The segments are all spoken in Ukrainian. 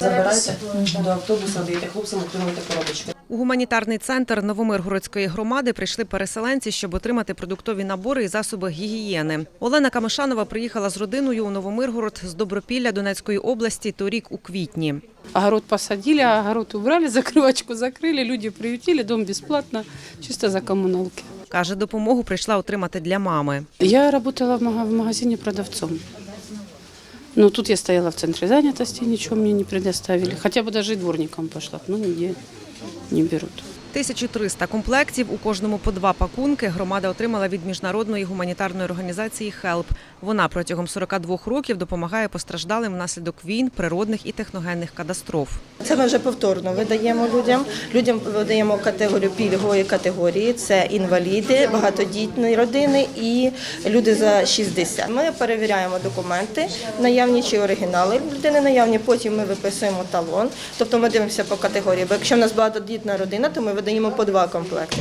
Забирайте до автобуса, даєте хлопцям, отримуєте коробочки. У гуманітарний центр Новомиргородської громади прийшли переселенці, щоб отримати продуктові набори і засоби гігієни. Олена Камишанова приїхала з родиною у Новомиргород з Добропілля Донецької області торік у квітні. Огород посадили, огород убрали, закрывочку закрыли, люди приютили, дом бесплатно, чисто за коммуналки. Каже, допомогу прийшла отримати для мами. Я работала в мага- в магазине продавцом. Ну, тут я стояла в центре занятости, ничего мне не предоставили. Хотя бы даже и дворником пошла, но нигде не берут. 1300 комплектів, у кожному по два пакунки громада отримала від міжнародної гуманітарної організації HELP. Вона протягом 42 років допомагає постраждалим внаслідок війн, природних і техногенних катастроф. Це ми вже повторно видаємо людям. Людям видаємо категорію пільгової категорії. Це інваліди, багатодітні родини і люди за 60. Ми перевіряємо документи, наявні чи оригінали людини наявні. Потім ми виписуємо талон. Тобто ми дивимося по категорії. Бо якщо в нас багатодітна родина, то ми видаємо по два комплекти.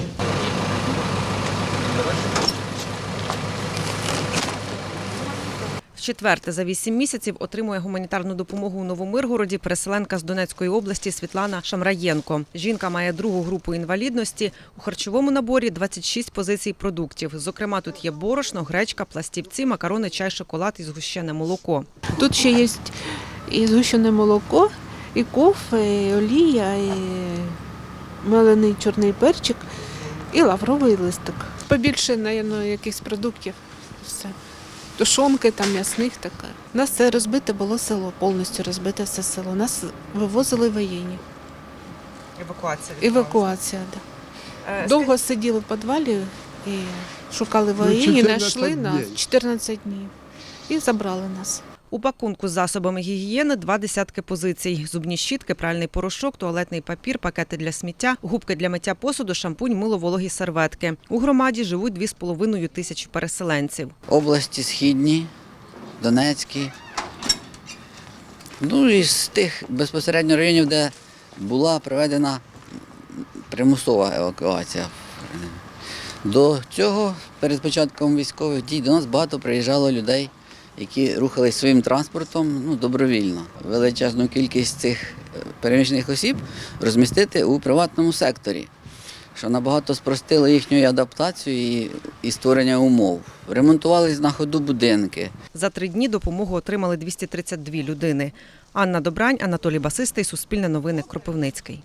Вчетверте за вісім місяців отримує гуманітарну допомогу у Новомиргороді переселенка з Донецької області Світлана Шамраєнко. Жінка має другу групу інвалідності. У харчовому наборі 26 позицій продуктів. Зокрема, тут є борошно, гречка, пластівці, макарони, чай, шоколад і згущене молоко. Тут ще є і згущене молоко, і кофе, і олія, і мелений чорний перчик, і лавровий листок. Побільше, напевно, якихось продуктів. Все. Тушонки, там м'ясних таке. У нас це розбите було село, повністю розбите все село. Нас вивозили воєнні. Евакуація. Евакуація, да. Е, Довго сиділи в підвалі і шукали воєнні, 14 знайшли нас 14 днів і забрали нас. У пакунку з засобами гігієни два десятки позицій: зубні щітки, пральний порошок, туалетний папір, пакети для сміття, губки для миття посуду, шампунь, мило, вологі серветки. У громаді живуть 2,5 тисячі переселенців. області східні, Донецькі. Ну і з тих безпосередньо районів, де була проведена примусова евакуація. До цього, перед початком військових дій, до нас багато приїжджало людей, які рухались своїм транспортом ну, добровільно. Величезну кількість цих е, переміщених осіб розмістити у приватному секторі що набагато спростило їхню адаптацію і, і створення умов. Ремонтувались на ходу будинки. За три дні допомогу отримали 232 людини. Анна Добрань, Анатолій Басистий, Суспільне новини, Кропивницький.